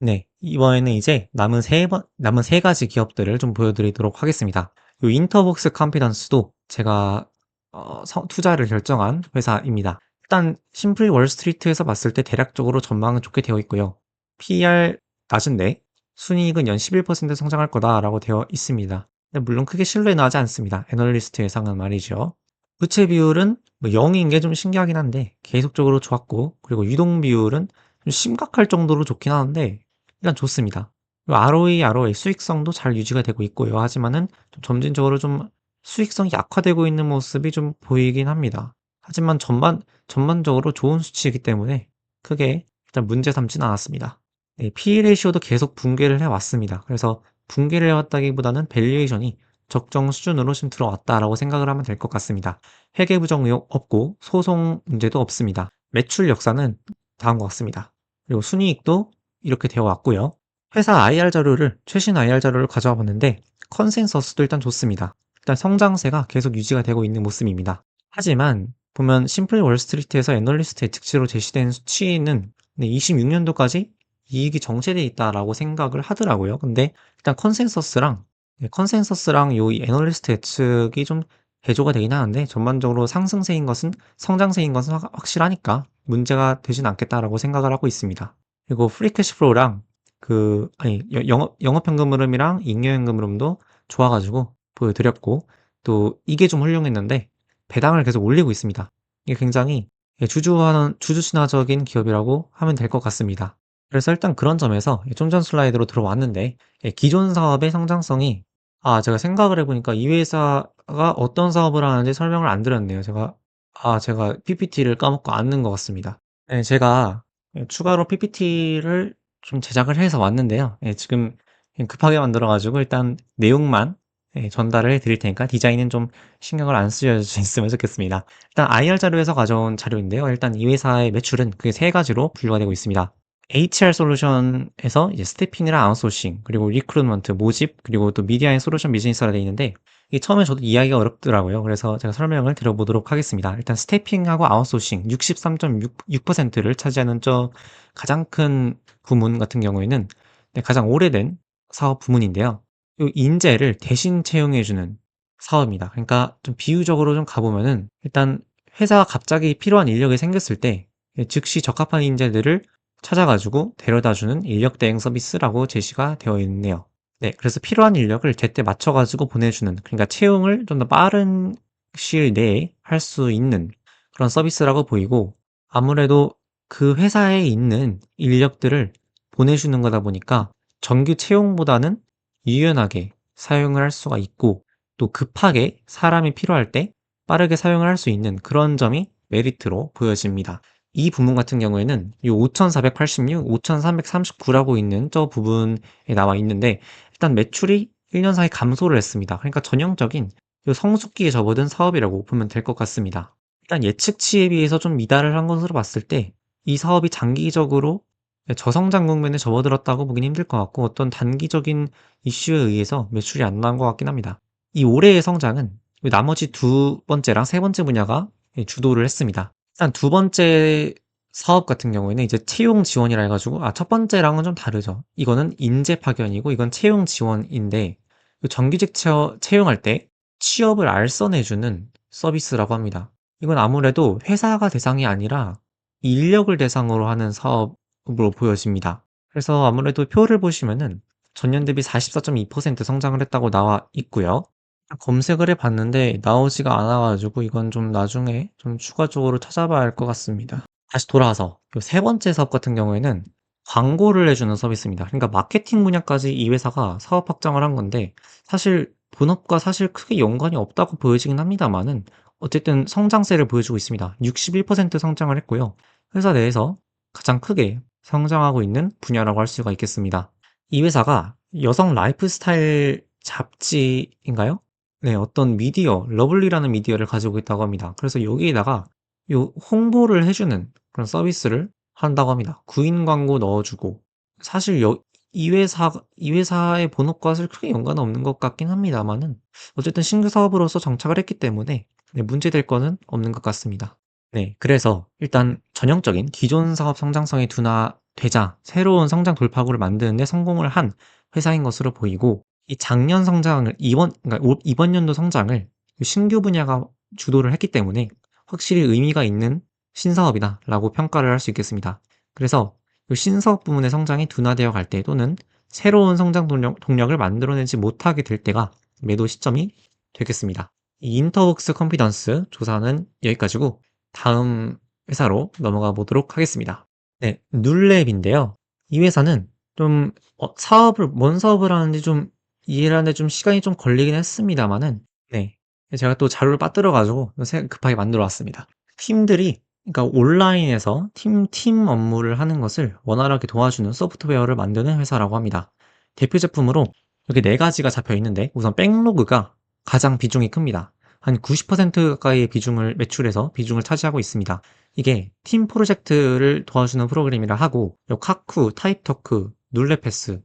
네. 이번에는 이제 남은 세 번 남은 세 가지 기업들을 좀 보여드리도록 하겠습니다. 요 인터벅스 컨피던스도 제가 어 서 투자를 결정한 회사입니다. 일단 심플 월스트리트에서 봤을 때 대략적으로 전망은 좋게 되어 있고요. PER 낮은데 순이익은 연 11% 성장할 거다라고 되어 있습니다. 물론 크게 신뢰는 하지 않습니다. 애널리스트 예상은 말이죠. 부채 비율은 뭐 0인 게 좀 신기하긴 한데 계속적으로 좋았고 그리고 유동 비율은 좀 심각할 정도로 좋긴 하는데 일단 좋습니다. ROE, ROA 수익성도 잘 유지가 되고 있고요. 하지만은 좀 점진적으로 좀 수익성이 약화되고 있는 모습이 좀 보이긴 합니다. 하지만 전반 전반적으로 좋은 수치이기 때문에 크게 일단 문제 삼지는 않았습니다. 네, PE 레이시오도 계속 붕괴를 해왔습니다. 그래서 붕괴를 해왔다기보다는 밸류에이션이 적정 수준으로 지금 들어왔다라고 생각을 하면 될 것 같습니다. 회계 부정 의혹 없고 소송 문제도 없습니다. 매출 역사는 다음과 같습니다. 그리고 순이익도 이렇게 되어 왔고요. 회사 IR 자료를 최신 IR 자료를 가져와 봤는데 컨센서스도 일단 좋습니다. 일단 성장세가 계속 유지가 되고 있는 모습입니다. 하지만 보면 심플 월스트리트에서 애널리스트 예측치로 제시된 수치는 26년도까지 이익이 정체되어 있다라고 생각을 하더라고요. 근데 일단 컨센서스랑 네, 컨센서스랑 요 애널리스트 예측이 좀 대조가 되긴 하는데 전반적으로 상승세인 것은 성장세인 것은 확- 확실하니까 문제가 되진 않겠다라고 생각을 하고 있습니다. 그리고 프리 캐시플로우랑 그 아니 여- 영업 영업현금 흐름이랑 잉여현금 흐름도 좋아가지고 보여드렸고 또 이게 좀 훌륭했는데 배당을 계속 올리고 있습니다. 이게 굉장히 주주하는 주주 친화적인 기업이라고 하면 될 것 같습니다. 그래서 일단 그런 점에서 좀 전 슬라이드로 들어왔는데 기존 사업의 성장성이 아 제가 생각을 해 보니까 이 회사가 어떤 사업을 하는지 설명을 안 드렸네요. 제가 아 제가 PPT를 까먹고 앉는 것 같습니다. 네 제가 예 추가로 PPT를 좀 제작을 해서 왔는데요. 예 지금 급하게 만들어 가지고 일단 내용만 예 전달을 해 드릴 테니까 디자인은 좀 신경을 안 쓰셨으면 좋겠습니다. 일단 IR 자료에서 가져온 자료인데요. 일단 이 회사의 매출은 크게 세 가지로 분류가 되고 있습니다. HR 솔루션에서 이제 스태핑이랑 아웃소싱, 그리고 리크루트먼트, 모집, 그리고 또 미디어 앤 솔루션 비즈니스가 되어 있는데 이게 처음에 저도 이해하기가 어렵더라고요. 그래서 제가 설명을 드려보도록 하겠습니다. 일단 스태핑하고 아웃소싱 63.6%를 차지하는 저 가장 큰 부문 같은 경우에는 네, 가장 오래된 사업 부문인데요. 이 인재를 대신 채용해주는 사업입니다. 그러니까 좀 비유적으로 좀 가보면은 일단 회사가 갑자기 필요한 인력이 생겼을 때 즉시 적합한 인재들을 찾아가지고 데려다주는 인력 대행 서비스라고 제시가 되어 있네요. 네, 그래서 필요한 인력을 제때 맞춰가지고 보내주는, 그러니까 채용을 좀 더 빠른 시일 내에 할 수 있는 그런 서비스라고 보이고, 아무래도 그 회사에 있는 인력들을 보내주는 거다 보니까 정규 채용보다는 유연하게 사용을 할 수가 있고, 또 급하게 사람이 필요할 때 빠르게 사용을 할 수 있는 그런 점이 메리트로 보여집니다. 이 부분 같은 경우에는 이 5486, 5339라고 있는 저 부분에 나와 있는데 일단 매출이 1년 사이 감소를 했습니다. 그러니까 전형적인 이 성숙기에 접어든 사업이라고 보면 될 것 같습니다. 일단 예측치에 비해서 좀 미달을 한 것으로 봤을 때 이 사업이 장기적으로 저성장 국면에 접어들었다고 보긴 힘들 것 같고 어떤 단기적인 이슈에 의해서 매출이 안 나온 것 같긴 합니다. 이 올해의 성장은 나머지 두 번째랑 세 번째 분야가 주도를 했습니다. 일단 두 번째 사업 같은 경우에는 이제 채용 지원이라 해 가지고 아 첫 번째랑은 좀 다르죠. 이거는 인재 파견이고 이건 채용 지원인데 그 정규직 채- 채용할 때 취업을 알선해 주는 서비스라고 합니다. 이건 아무래도 회사가 대상이 아니라 인력을 대상으로 하는 사업으로 보여집니다. 그래서 아무래도 표를 보시면은 전년 대비 44.2% 성장을 했다고 나와 있고요. 검색을 해 봤는데 나오지가 않아 가지고 이건 좀 나중에 좀 추가적으로 찾아봐야 할 것 같습니다. 다시 돌아와서 요세 번째 사업 같은 경우에는 광고를 해 주는 서비스입니다. 그러니까 마케팅 분야까지 이 회사가 사업 확장을 한 건데 사실 본업과 사실 크게 연관이 없다고 보여지긴 합니다만은 어쨌든 성장세를 보여주고 있습니다. 61% 성장을 했고요. 회사 내에서 가장 크게 성장하고 있는 분야라고 할 수가 있겠습니다. 이 회사가 여성 라이프스타일 잡지인가요? 네, 어떤 미디어, 러블리라는 미디어를 가지고 있다고 합니다. 그래서 여기에다가 요 홍보를 해주는 그런 서비스를 한다고 합니다. 구인 광고 넣어주고 사실 여, 이 회사 이 회사의 본업과 사실 크게 연관은 없는 것 같긴 합니다만은 어쨌든 신규 사업으로서 정착을 했기 때문에 네, 문제될 거는 없는 것 같습니다. 네, 그래서 일단 전형적인 기존 사업 성장성의 둔화 되자 새로운 성장 돌파구를 만드는 데 성공을 한 회사인 것으로 보이고 이 작년 성장을 이번 그러니까 올 이번 연도 성장을 신규 분야가 주도를 했기 때문에 확실히 의미가 있는 신사업이다라고 평가를 할 수 있겠습니다. 그래서 이 신사업 부문의 성장이 둔화되어 갈 때 또는 새로운 성장 동력, 동력을 만들어내지 못하게 될 때가 매도 시점이 되겠습니다. 이 인터웍스 컴피던스 조사는 여기까지고 다음 회사로 넘어가 보도록 하겠습니다. 네, 눌랩인데요. 이 회사는 좀 어, 사업을 뭔 사업을 하는지 좀 이해를 하는데 좀 시간이 좀 걸리긴 했습니다만은 네, 제가 또 자료를 빠뜨려 가지고 급하게 만들어 왔습니다. 팀들이 그러니까 온라인에서 팀, 팀 업무를 하는 것을 원활하게 도와주는 소프트웨어를 만드는 회사라고 합니다. 대표 제품으로 여기 네 가지가 잡혀 있는데 우선 백로그가 가장 비중이 큽니다. 한 90% 가까이의 비중을 매출해서 비중을 차지하고 있습니다. 이게 팀 프로젝트를 도와주는 프로그램이라 하고 카쿠, 타이토크, 눌레패스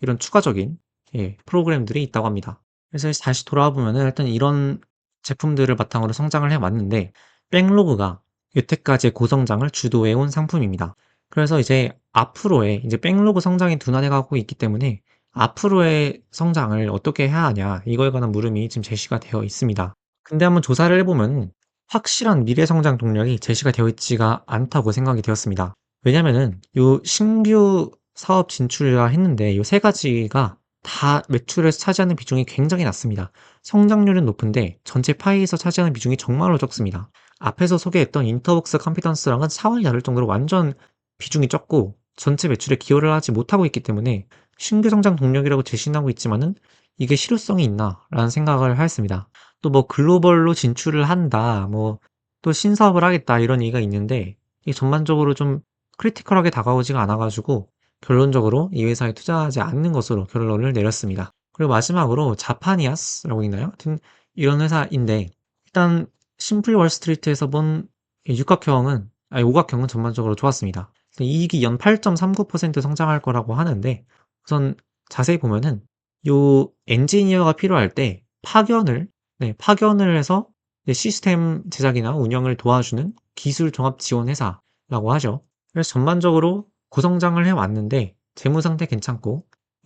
이런 추가적인 예, 프로그램들이 있다고 합니다. 그래서 다시 돌아와 보면은 일단 이런 제품들을 바탕으로 성장을 해왔는데 백로그가 여태까지의 고성장을 주도해온 상품입니다. 그래서 이제 앞으로의 이제 백로그 성장이 둔화돼 가고 있기 때문에 앞으로의 성장을 어떻게 해야 하냐 이거에 관한 물음이 지금 제시가 되어 있습니다. 근데 한번 조사를 해보면 확실한 미래 성장 동력이 제시가 되어 있지가 않다고 생각이 되었습니다. 왜냐면은 요 신규 사업 진출이라 했는데 요 세 가지가 다 매출에서 차지하는 비중이 굉장히 낮습니다. 성장률은 높은데 전체 파이에서 차지하는 비중이 정말로 적습니다. 앞에서 소개했던 인터벅스 컴피던스랑은 사활이 다를 정도로 완전 비중이 적고 전체 매출에 기여를 하지 못하고 있기 때문에 신규 성장 동력이라고 제시하고 있지만은 이게 실효성이 있나 라는 생각을 하였습니다. 또 뭐 글로벌로 진출을 한다 뭐 또 신사업을 하겠다 이런 얘기가 있는데 이게 전반적으로 좀 크리티컬하게 다가오지가 않아 가지고 결론적으로 이 회사에 투자하지 않는 것으로 결론을 내렸습니다. 그리고 마지막으로 자파니아스라고 있나요? 하여튼 이런 회사인데 일단 심플 월스트리트에서 본 육각형은 아니 오각형은 전반적으로 좋았습니다. 이익이 연 8.39% 성장할 거라고 하는데 우선 자세히 보면은 요 엔지니어가 필요할 때 파견을 네, 파견을 해서 시스템 제작이나 운영을 도와주는 기술 종합 지원 회사라고 하죠. 그래서 전반적으로 고성장을 해왔는데 재무 상태 괜찮고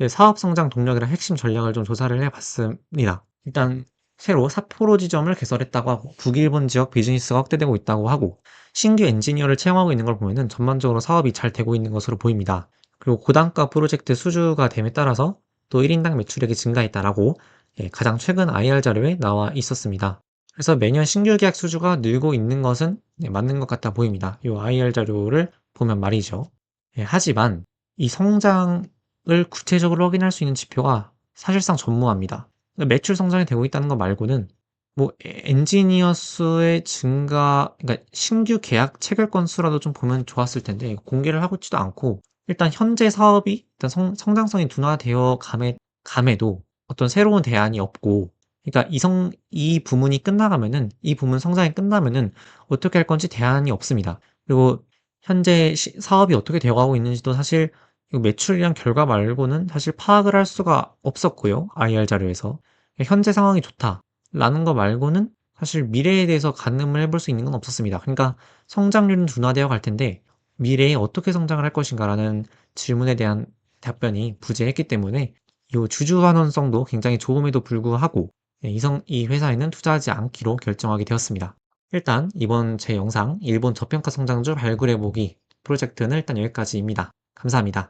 사업 성장 동력이랑 핵심 전략을 좀 조사를 해봤습니다. 일단 새로 사포로 지점을 개설했다고 하고 북일본 지역 비즈니스가 확대되고 있다고 하고 신규 엔지니어를 채용하고 있는 걸 보면은 전반적으로 사업이 잘 되고 있는 것으로 보입니다. 그리고 고단가 프로젝트 수주가 됨에 따라서 또 1인당 매출액이 증가했다라고 예, 가장 최근 IR 자료에 나와 있었습니다. 그래서 매년 신규 계약 수주가 늘고 있는 것은 네, 맞는 것 같아 보입니다. 이 IR 자료를 보면 말이죠. 예, 하지만 이 성장을 구체적으로 확인할 수 있는 지표가 사실상 전무합니다. 매출 성장이 되고 있다는 것 말고는 뭐 엔지니어 수의 증가, 그러니까 신규 계약 체결 건수라도 좀 보면 좋았을 텐데 공개를 하고 있지도 않고 일단 현재 사업이 일단 성, 성장성이 둔화되어 감에, 감에도 어떤 새로운 대안이 없고 그러니까 이성 이 부문이 끝나가면은 이 부문 성장이 끝나면은 어떻게 할 건지 대안이 없습니다. 그리고 현재 시, 사업이 어떻게 되어가고 있는지도 사실 매출이랑 결과 말고는 사실 파악을 할 수가 없었고요. IR 자료에서 현재 상황이 좋다라는 거 말고는 사실 미래에 대해서 가늠을 해볼 수 있는 건 없었습니다. 그러니까 성장률은 둔화되어 갈 텐데 미래에 어떻게 성장을 할 것인가라는 질문에 대한 답변이 부재했기 때문에 이 주주 환원성도 굉장히 좋음에도 불구하고 예, 이성, 이 회사에는 투자하지 않기로 결정하게 되었습니다. 일단 이번 제 영상 일본 저평가 성장주 발굴해보기 프로젝트는 일단 여기까지입니다. 감사합니다.